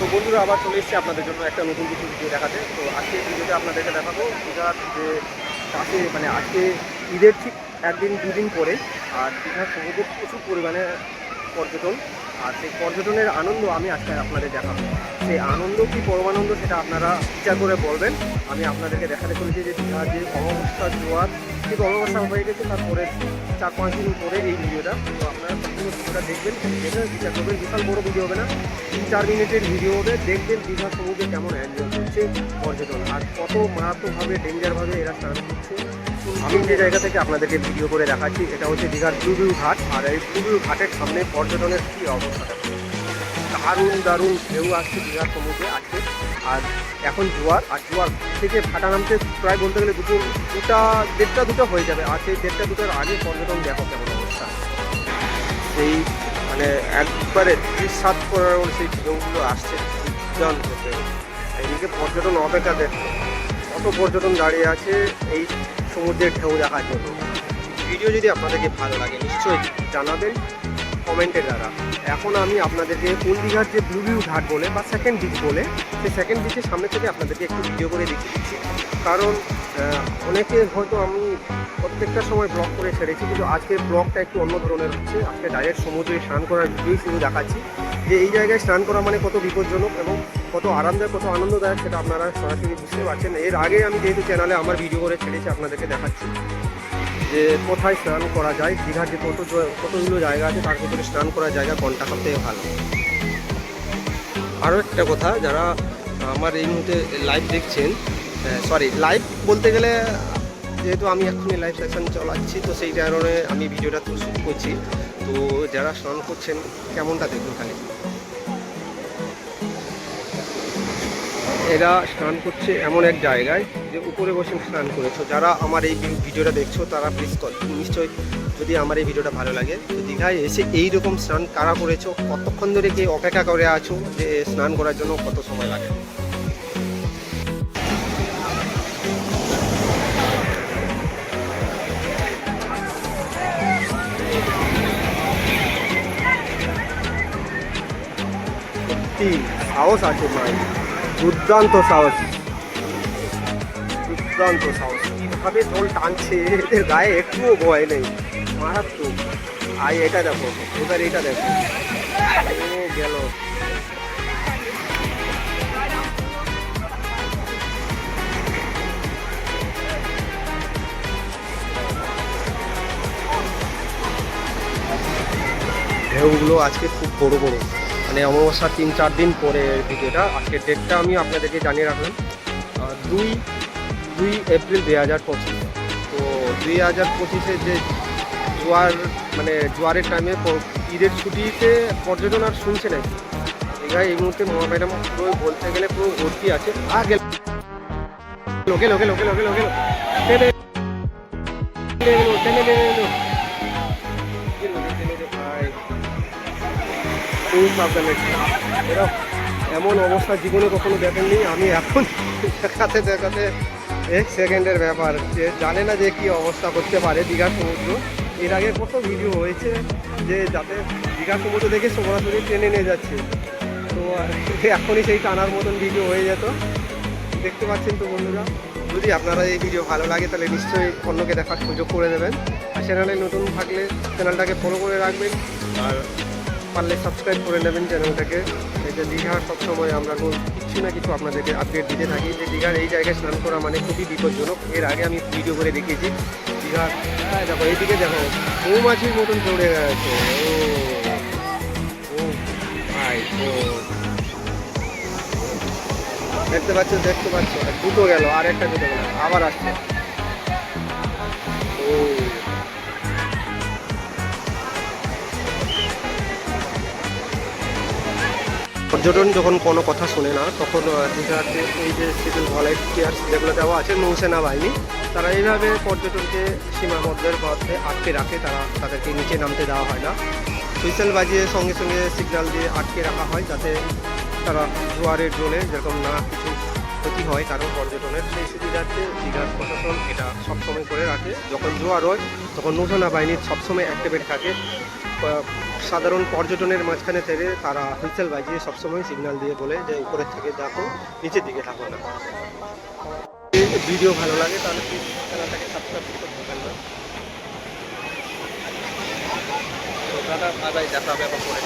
তো বন্ধুরা, আবার চলে এসেছি আপনাদের জন্য একটা নতুন কিছু ভিডিও দেখাতে। তো আজকে ভিডিওতে আপনাদেরকে দেখাবো। দীঘার যে পাশে মানে আজকে ঈদের ঠিক একদিন, দুদিন পরে, আর দীঘার সমুদ্রে প্রচুর পরিমাণে পর্যটন। আর সেই পর্যটনের আনন্দ আমি আজকে আপনাদের দেখাবো। সেই আনন্দ কি পরমানন্দ সেটা আপনারা বিচার করে বলবেন। আমি আপনাদেরকে দেখাতে চলেছি যে দীঘার যে অমাবস্যা জোয়ার ঠিক অমাবস্যা হয়ে গেছে তারপরে চার পাঁচ দিন পরে এই ভিডিওটা। তো আপনারা ভিডিওটা দেখবেন, দেখে বিচার করবেন, বিশাল বড় ভিডিও হবে না। তিন চার মিনিটের ভিডিও হবে, দেখবেন দীঘা সমুদ্রে কেমন এনজয় করছে পর্যটন। আর কত মারাত্মকভাবে ডেঞ্জারভাবে এরা স্নান করছে। আমি যে জায়গা থেকে আপনাদেরকে ভিডিও করে দেখাচ্ছি, এটা হচ্ছে দীঘার ব্লুবিউ ঘাট আর এই ব্লুবিউ ঘাটের সামনে পর্যটনের কী অবস্থাটা দারুণ দারুণ ঢেউ আসছে দীঘার সমুদ্রে আজকে আর এখন জোয়ার, আর জোয়ার থেকে ফাটা নামতে প্রায় বলতে গেলে দুটো, দুটা, দেড়টা, দুটো হয়ে যাবে। আর সেই দেড়টা, দুটোর আগে পর্যটন দেখো কেমন অবস্থা। সেই মানে একবারে সাত পনেরো সেই ঢেউগুলো আসছে দুর্দান্ত ঢেউ। এইদিকে পর্যটন অপেক্ষা দেখছে কত পর্যটন দাঁড়িয়ে আছে এই সমুদ্রের ঢেউ দেখার জন্য। ভিডিও যদি আপনাদেরকে ভালো লাগে, নিশ্চয়ই জানাবেন। কমেন্টের দ্বারা এখন আমি আপনাদেরকে কোন দীঘার যে ব্লু ভিউ ঘাট বলে বা সেকেন্ড বিচ বলে, সেই সেকেন্ড বিচের সামনে থেকে আপনাদেরকে একটু ভিডিও করে দেখিয়ে দিচ্ছি। কারণ অনেকে হয়তো আমি প্রত্যেকটা সময় ব্লগ করে ছেড়েছি, কিন্তু আজকে ব্লগটা একটু অন্য ধরনের হচ্ছে। আজকে ডাইরেক্ট সমুদ্রে স্নান করার ভিডিওই শুধু দেখাচ্ছি। যে এই জায়গায় স্নান করা মানে কত বিপজ্জনক এবং কত আরামদায়ক, কত আনন্দদায়ক সেটা আপনারা সরাসরি বুঝতে পারছেন। এর আগে আমি যেহেতু চ্যানেলে আমার ভিডিও করে ছেড়েছি, আপনাদেরকে দেখাচ্ছি। যে কোথায় স্নান করা যায়? দীঘার যে কত কতগুলো জায়গা আছে, তার ভিতরে স্নান করার জায়গা কোনটা? সব ভালো। আরও একটা কথা, যারা আমার এই মুহূর্তে লাইভ দেখছেন সরি লাইভ বলতে গেলে, যেহেতু আমি এখনই লাইভ সেশন চালাচ্ছি, তো সেই কারণে আমি ভিডিওটা তো শ্যুট করছি। তো যারা স্নান করছেন, কেমনটা দেখুন খালি? এরা স্নান করছে এমন এক জায়গায় যে উপরে বসে স্নান করেছ। যারা আমার এই ভিডিওটা দেখছ, তারা প্লিজ নিশ্চয়ই যদি আমার এই ভিডিওটা ভালো লাগে, তো দীঘায় এসে এই রকম স্নান কারা করেছ? কতক্ষণ ধরে কি অপেক্ষা করে আছো যে স্নান করার জন্য কত সময় লাগে? সাহস আছে ভাই দুর্দান্ত সাহস। দুর্দান্ত সাহস। কীভাবে জল টানছে। এদের গায়ে একটুও ভয় নেই। মারাত্মক। আই, এটা দেখো। এবার এটা দেখো। গেল। ঢেউগুলো আজকে খুব বড় বড়। মানে অমাবস্যার তিন, চার দিন পরে ভিডিওটা। আজকের ডেটটা আমি আপনাদেরকে জানিয়ে রাখলাম। দুই দুই এপ্রিল দুই হাজার পঁচিশ। তো দুই হাজার পঁচিশে যে জোয়ার মানে জোয়ারের টাইমে ঈদের ছুটিতে পর্যটন আর শুনছে নাকি? দীঘায় এই মুহূর্তে মহাম্যাডাম পুরো বলতে গেলে পুরো ভর্তি আছে। আ গেল। লোকে লোকে লোকে লোকে লোকে খুব সাবধানে এরা এমন অবস্থা জীবনে কখনো দেখেননি। আমি এখন দেখাতে দেখাতে এক সেকেন্ডের ব্যাপার। যে জানে না যে কি অবস্থা করতে পারে দীঘার সমুদ্র। এর আগে কত ভিডিও হয়েছে যে যাতে দীঘার সমুদ্র দেখে সরাসরি ট্রেনে নিয়ে যাচ্ছে। তো এখনই সেই টানার মতন ভিডিও হয়ে যেত। দেখতে পাচ্ছেন তো বন্ধুরা। যদি আপনারা এই ভিডিও ভালো লাগে, তাহলে নিশ্চয়ই অন্যকে দেখার সুযোগ করে দেবেন। আর চ্যানেলে নতুন থাকলে চ্যানেলটাকে ফলো করে রাখবেন। আর পারলে সাবস্ক্রাইব করে নেবেন চ্যানেলটাকে এই যে দীঘার সবসময় আমরা কিছু না কিছু আপনাদেরকে আপডেট দিতে থাকি। যে দীঘার এই জায়গায় স্নান করা মানে খুবই বিপজ্জনক। এর আগে আমি ভিডিও করে দেখিয়েছি। দীঘার হ্যাঁ, দেখো এইদিকে দেখো মৌমাছির মতন চড়ে গেছে ও ও ভাই দেখতে পাচ্ছ দেখতে পাচ্ছ দুটো গেল আর একটা দুটো গেল আবার আসছে। ও। পর্যটন যখন কোনো কথা শোনে না, তখন দীঘাতে এই যে সিভিল ভলেন্টিয়ার যেগুলো দেওয়া আছে নৌসেনা বাহিনী তারা এইভাবে পর্যটনকে সীমাবদ্ধের পথে আটকে রাখে, তারা তাদেরকে নিচে নামতে দেওয়া হয় না। হুইসেল বাজিয়ে সঙ্গে সঙ্গে সিগনাল দিয়ে আটকে রাখা হয়, যাতে তারা জোয়ারের ড্রোনে যেরকম না কিছু ক্ষতি হয় কারণ পর্যটনের সেই সুবিধার্থে দীঘার প্রশাসন এটা সবসময় করে রাখে। যখন জোয়ার হয়, তখন নৌসেনা বাহিনী সবসময় অ্যাক্টিভেট থাকে। সাধারণ পর্যটনের মাঝখানে থেকে তারা হুইসেল বাজিয়ে সবসময় সিগন্যাল দিয়ে বলে যে উপরের থেকে দেখো, নিচের দিকে থাকো না। ভিডিও ভালো লাগে, তাহলে প্লিজ চ্যানেলটাকে সাবস্ক্রাইব করতে ভুলবেন না। দাদা আদায় দেখা হবে আবার পরে